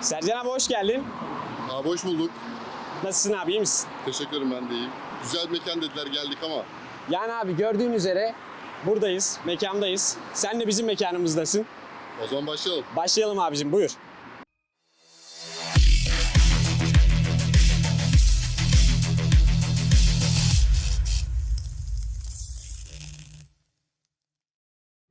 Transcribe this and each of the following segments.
Sercan abi hoş geldin. Abi hoş bulduk. Nasılsın abi iyi misin? Teşekkür ederim ben de iyiyim. Güzel bir mekan dediler geldik ama Yani abi gördüğün üzere buradayız, mekandayız. Sen de bizim mekanımızdasın. o zaman başlayalım. Başlayalım abicim buyur.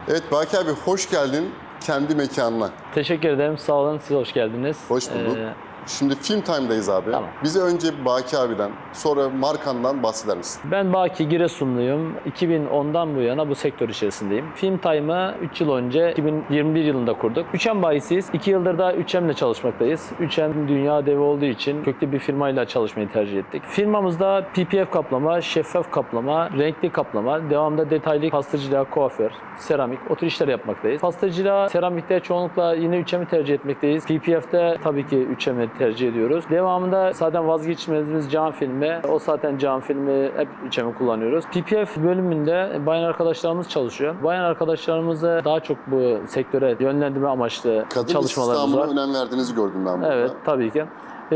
Evet Baki abi hoş geldin kendi mekanına. Teşekkür ederim. Sağ olun. Siz hoş geldiniz. Hoş bulduk. Ee, Şimdi Film Time'dayız abi. Tamam. Bize önce Baki abiden sonra markandan bahseder misin? ben Baki Giresunluyum. 2010'dan bu yana bu sektör içerisindeyim. Film Time'ı 3 yıl önce 2021 yılında kurduk. 3M bayisiyiz. 2 yıldır da 3M ile çalışmaktayız. 3M dünya devi olduğu için köklü bir firmayla çalışmayı tercih ettik. Firmamızda PPF kaplama, şeffaf kaplama, renkli kaplama, devamında detaylı pastacılığa, kuaför, seramik, o tür işler yapmaktayız. Pastacılığa, seramikte çoğunlukla yine 3M'i tercih etmekteyiz. PPF'de tabii ki 3M'i tercih ediyoruz. Devamında zaten vazgeçmediğimiz cam filmi. O zaten cam filmi hep 3M'i kullanıyoruz. PPF bölümünde bayan arkadaşlarımız çalışıyor. Bayan arkadaşlarımızı daha çok bu sektöre yönlendirme amaçlı Kadın çalışmalarımız var. önem verdiğinizi gördüm ben burada. Evet tabii ki.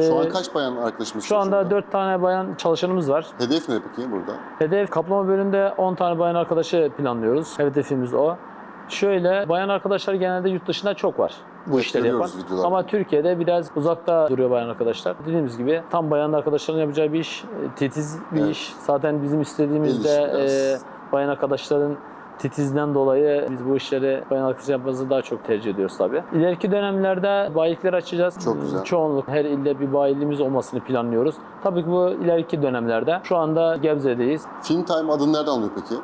Şu an Ee, kaç bayan arkadaşımız şu anda çalışıyor? 4 tane bayan çalışanımız var. Hedef ne peki burada? Hedef kaplama bölümünde 10 tane bayan arkadaşı planlıyoruz. Hedefimiz o. Şöyle bayan arkadaşlar genelde yurt dışında çok var bu işleri yapan. videolarda. Ama Türkiye'de biraz uzakta duruyor bayan arkadaşlar. Dediğimiz gibi tam bayan arkadaşların yapacağı bir iş, e, titiz bir Evet. iş. Zaten bizim istediğimiz El de işi biraz. e, bayan arkadaşların titizden dolayı biz bu işleri bayan arkadaş yapmanızı daha çok tercih ediyoruz tabii. İleriki dönemlerde bayilikler açacağız. Çok güzel. Çoğunluk her ilde bir bayiliğimiz olmasını planlıyoruz. Tabii ki bu ileriki dönemlerde. Şu anda Gebze'deyiz. Film Time adını nereden alıyor peki?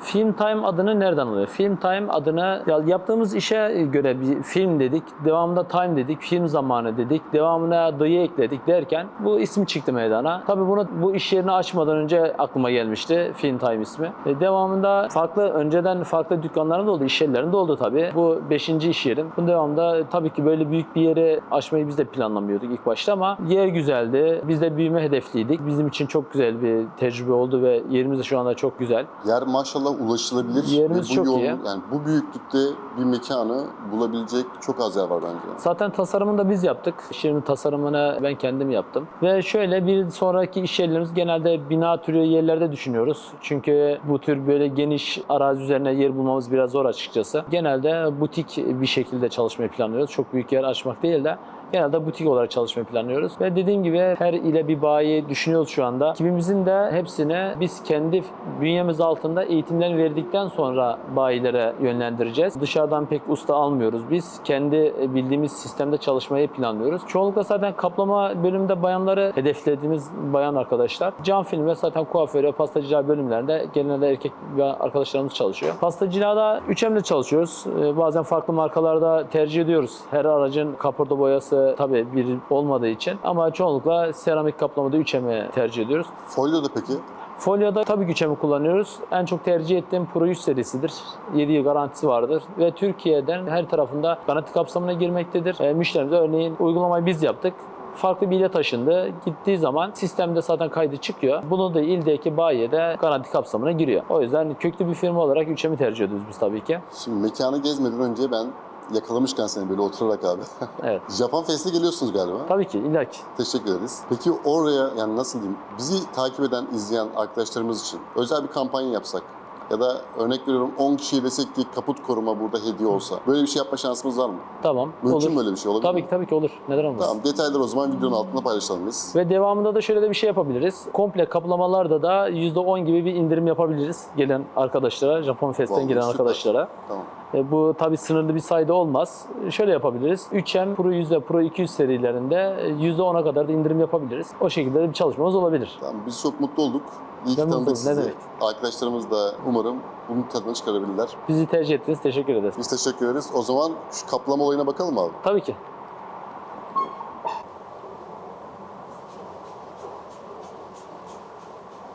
Film Time adını nereden alıyor? Film Time adını ya yaptığımız işe göre bir film dedik, devamında time dedik, film zamanı dedik, devamına dayı ekledik derken bu isim çıktı meydana. Tabii bunu bu iş yerini açmadan önce aklıma gelmişti Film Time ismi. E, devamında farklı önceden farklı dükkanların da oldu, iş yerlerinde oldu tabii. Bu beşinci iş yerim. Bunun devamında tabii ki böyle büyük bir yeri açmayı biz de planlamıyorduk ilk başta ama yer güzeldi. Biz de büyüme hedefliydik. Bizim için çok güzel bir tecrübe oldu ve yerimiz de şu anda çok güzel. Yer maşallah ulaşılabilir. Yerimiz bu çok yol- iyi. Yani bu büyüklükte bir mekanı bulabilecek çok az yer var bence. Zaten tasarımını da biz yaptık. Yerinin tasarımını ben kendim yaptım. Ve şöyle bir sonraki iş yerlerimiz genelde bina türü yerlerde düşünüyoruz. Çünkü bu tür böyle geniş arazi üzerine yer bulmamız biraz zor açıkçası. Genelde butik bir şekilde çalışmayı planlıyoruz. Çok büyük yer açmak değil de genelde butik olarak çalışmayı planlıyoruz. Ve dediğim gibi her ile bir bayi düşünüyoruz şu anda. Ekibimizin de hepsini biz kendi bünyemiz altında eğitimler verdikten sonra bayilere yönlendireceğiz. Dışarıdan pek usta almıyoruz. Biz kendi bildiğimiz sistemde çalışmayı planlıyoruz. Çoğunlukla zaten kaplama bölümünde bayanları hedeflediğimiz bayan arkadaşlar. Cam film ve zaten kuaför ve pastacılığa bölümlerinde genelde erkek arkadaşlarımız çalışıyor. Pastacılığa 3M'de çalışıyoruz. Ee, Bazen farklı markalarda tercih ediyoruz. Her aracın kaporta boyası tabii bir olmadığı için ama çoğunlukla seramik kaplamada 3M'i tercih ediyoruz. Folyo da peki? Folyoda tabii ki 3M'i kullanıyoruz. En çok tercih ettiğim Pro 100 serisidir. 7 yıl garantisi vardır ve Türkiye'den her tarafında garanti kapsamına girmektedir. E, müşterimize örneğin uygulamayı biz yaptık. Farklı bir ile taşındı. Gittiği zaman sistemde zaten kaydı çıkıyor. Bunu da ildeki bayiye de garanti kapsamına giriyor. O yüzden köklü bir firma olarak 3M'i tercih ediyoruz biz tabii ki. Şimdi mekanı gezmeden önce ben yakalamışken seni böyle oturarak abi. Evet. Japan Fest'e geliyorsunuz galiba. Tabii ki illaki. Teşekkür ederiz. Peki oraya yani nasıl diyeyim bizi takip eden, izleyen arkadaşlarımız için özel bir kampanya yapsak ya da örnek veriyorum 10 kişiye desek ki kaput koruma burada hediye olsa. Böyle bir şey yapma şansımız var mı? Tamam. Mümkün olur. mü öyle bir şey olabilir Tabii mi? ki tabii ki olur. Neden olmaz? Tamam detayları o zaman videonun altında paylaşalım biz. Ve devamında da şöyle de bir şey yapabiliriz. Komple kaplamalarda da %10 gibi bir indirim yapabiliriz gelen arkadaşlara, Japon Fest'ten Vallahi gelen süper. arkadaşlara. Tamam. E, bu tabi sınırlı bir sayıda olmaz. Şöyle yapabiliriz. 3M Pro 100 ve Pro 200 serilerinde e, %10'a kadar da indirim yapabiliriz. O şekilde de bir çalışmamız olabilir. Tamam biz çok mutlu olduk. İyi ki tanıdık ne demek. Arkadaşlarımız da umarım bunun tadını çıkarabilirler. Bizi tercih ettiniz. Teşekkür ederiz. Biz teşekkür ederiz. O zaman şu kaplama olayına bakalım abi. Tabii ki.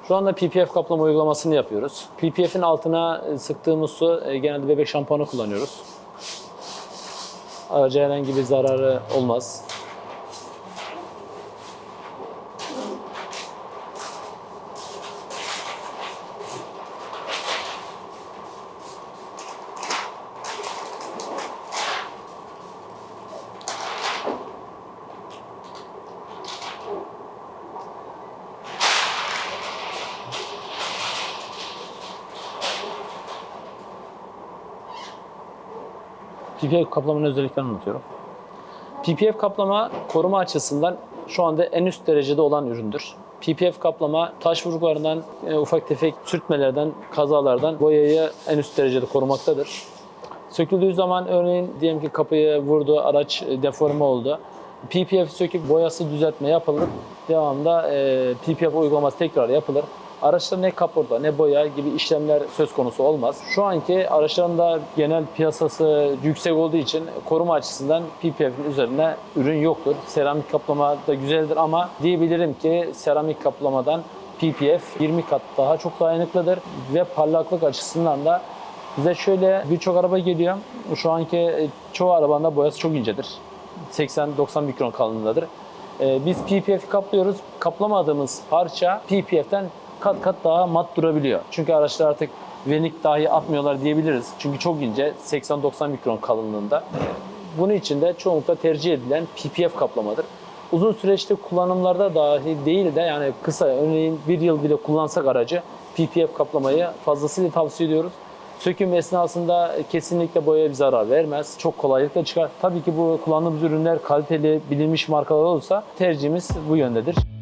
Şu anda PPF kaplama uygulamasını yapıyoruz. PPF'in altına e, sıktığımız su e, genelde bebek şampuanı kullanıyoruz. Araca herhangi bir zararı olmaz. PPF kaplamanın özelliklerini anlatıyorum. PPF kaplama koruma açısından şu anda en üst derecede olan üründür. PPF kaplama taş vurgularından, e, ufak tefek sürtmelerden, kazalardan boyayı en üst derecede korumaktadır. Söküldüğü zaman örneğin diyelim ki kapıyı vurdu, araç e, deforme oldu. PPF söküp boyası düzeltme yapılır. Devamında e, PPF uygulaması tekrar yapılır. Araçta ne kaporta ne boya gibi işlemler söz konusu olmaz. Şu anki araçların da genel piyasası yüksek olduğu için koruma açısından PPF'in üzerine ürün yoktur. Seramik kaplama da güzeldir ama diyebilirim ki seramik kaplamadan PPF 20 kat daha çok dayanıklıdır ve parlaklık açısından da bize şöyle birçok araba geliyor. Şu anki e, çoğu arabanın da boyası çok incedir. 80-90 mikron kalınlığındadır. Ee, Biz PPF kaplıyoruz. Kaplamadığımız parça PPF'ten kat kat daha mat durabiliyor. Çünkü araçlar artık venik dahi atmıyorlar diyebiliriz. Çünkü çok ince 80-90 mikron kalınlığında. Bunun için de çoğunlukla tercih edilen PPF kaplamadır. Uzun süreçte kullanımlarda dahi değil de yani kısa örneğin bir yıl bile kullansak aracı PPF kaplamayı fazlasıyla tavsiye ediyoruz. Söküm esnasında kesinlikle boyaya bir zarar vermez. Çok kolaylıkla çıkar. Tabii ki bu kullandığımız ürünler kaliteli, bilinmiş markalar olursa tercihimiz bu yöndedir.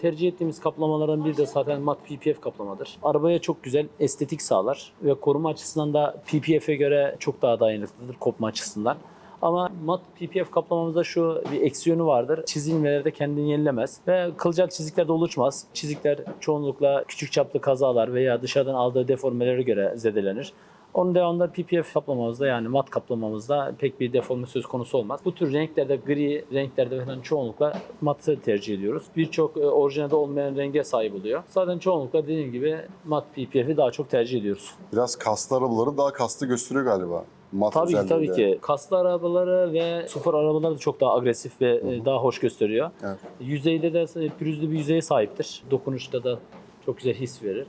Tercih ettiğimiz kaplamalardan biri de zaten mat PPF kaplamadır. Arabaya çok güzel estetik sağlar ve koruma açısından da PPF'e göre çok daha dayanıklıdır kopma açısından. Ama mat PPF kaplamamızda şu bir eksi vardır. Çizilmelerde kendini yenilemez ve kılcal çizikler de oluşmaz. Çizikler çoğunlukla küçük çaplı kazalar veya dışarıdan aldığı deformelere göre zedelenir. Onun devamında PPF kaplamamızda yani mat kaplamamızda pek bir deforme söz konusu olmaz. Bu tür renklerde gri renklerde falan çoğunlukla matı tercih ediyoruz. Birçok e, orijinalde olmayan renge sahip oluyor. Zaten çoğunlukla dediğim gibi mat PPF'i daha çok tercih ediyoruz. Biraz kaslı arabaları daha kaslı gösteriyor galiba. Mat Tabii ki tabii ki. Kaslı arabaları ve spor arabaları da çok daha agresif ve e, daha hoş gösteriyor. Evet. Yüzeyde de pürüzlü bir yüzeye sahiptir. Dokunuşta da çok güzel his verir.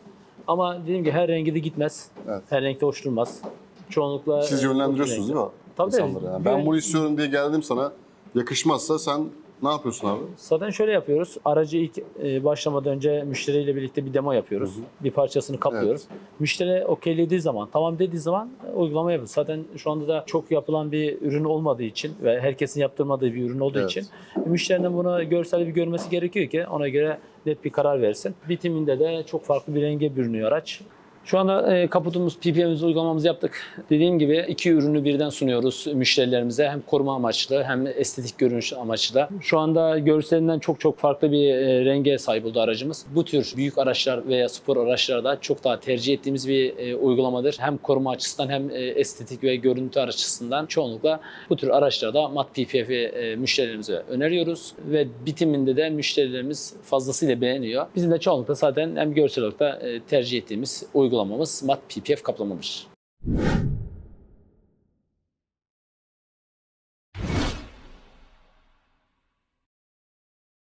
Ama dediğim gibi her rengi de gitmez. Evet. Her renkte hoş durmaz. Çoğunlukla Siz yönlendiriyorsunuz değil mi? Tabii. İnsanları yani. Ben bunu istiyorum diye geldim sana. Yakışmazsa sen ne yapıyorsun abi? Zaten şöyle yapıyoruz. Aracı ilk e, başlamadan önce müşteriyle birlikte bir demo yapıyoruz. Bir parçasını kaplıyoruz. Müşteri okeylediği zaman, tamam dediği zaman e, uygulama yapıyoruz. Zaten şu anda da çok yapılan bir ürün olmadığı için ve herkesin yaptırmadığı bir ürün olduğu Evet. için müşterinin bunu görsel bir görmesi gerekiyor ki ona göre net bir karar versin. Bitiminde de çok farklı bir renge bürünüyor araç. Şu anda e, kaputumuz, PPM'imiz uygulamamızı yaptık. Dediğim gibi iki ürünü birden sunuyoruz müşterilerimize. Hem koruma amaçlı hem estetik görünüş amaçlı. Şu anda görselinden çok çok farklı bir e, renge sahip oldu aracımız. Bu tür büyük araçlar veya spor araçlarda çok daha tercih ettiğimiz bir e, uygulamadır. Hem koruma açısından hem estetik ve görüntü açısından çoğunlukla bu tür araçlarda mat PPF'i e, müşterilerimize öneriyoruz. Ve bitiminde de müşterilerimiz fazlasıyla beğeniyor. Bizim de çoğunlukla zaten hem görsel olarak da tercih ettiğimiz uygulamamız mat PPF kaplamamız.